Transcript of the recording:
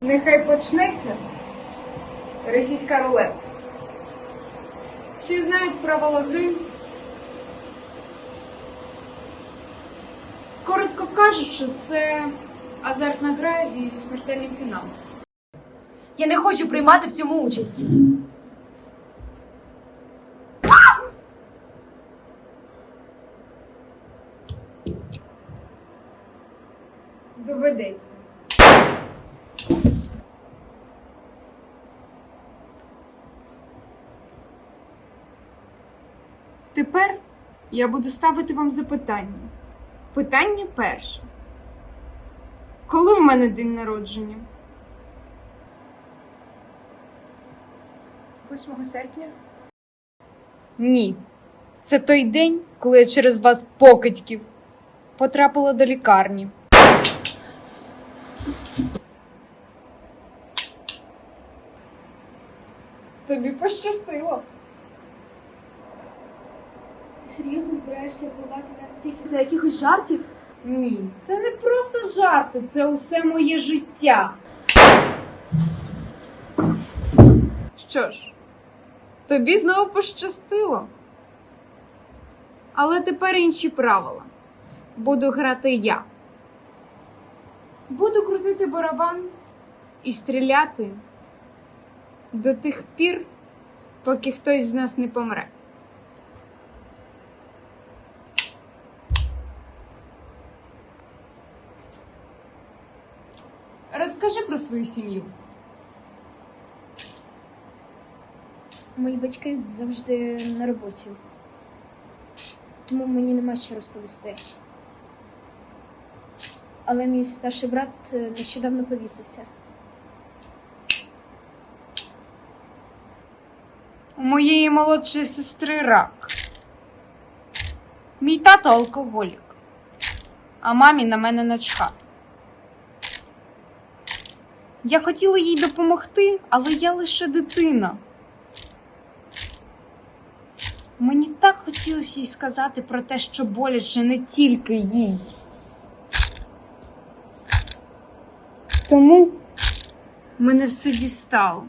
Нехай почнеться російська рулетка. Всі знають правила гри. Коротко кажучи, це азартна гра зі смертельним фіналом. Я не хочу приймати в цьому участь. Доведеться. Тепер я буду ставити вам запитання. Питання перше. Коли в мене день народження? 8 серпня. Ні. Це той день, коли я через вас покидьків потрапила до лікарні. Тобі пощастило. Серйозно збираєшся вбивати нас всіх? За якихось жартів? Ні, це не просто жарти, це усе моє життя. Що ж, тобі знову пощастило. Але тепер інші правила. Буду грати я. Буду крутити барабан і стріляти до тих пір, поки хтось з нас не помре. Розкажи про свою сім'ю. Мої батьки завжди на роботі. Тому мені нема що розповісти. Але мій старший брат е, нещодавно повісився. У моєї молодшої сестри рак. Мій тато алкоголік, а мамі на мене начхати. Я хотіла їй допомогти, але я лише дитина. Мені так хотілося їй сказати про те, що боляче не тільки їй. Тому мене все дістало.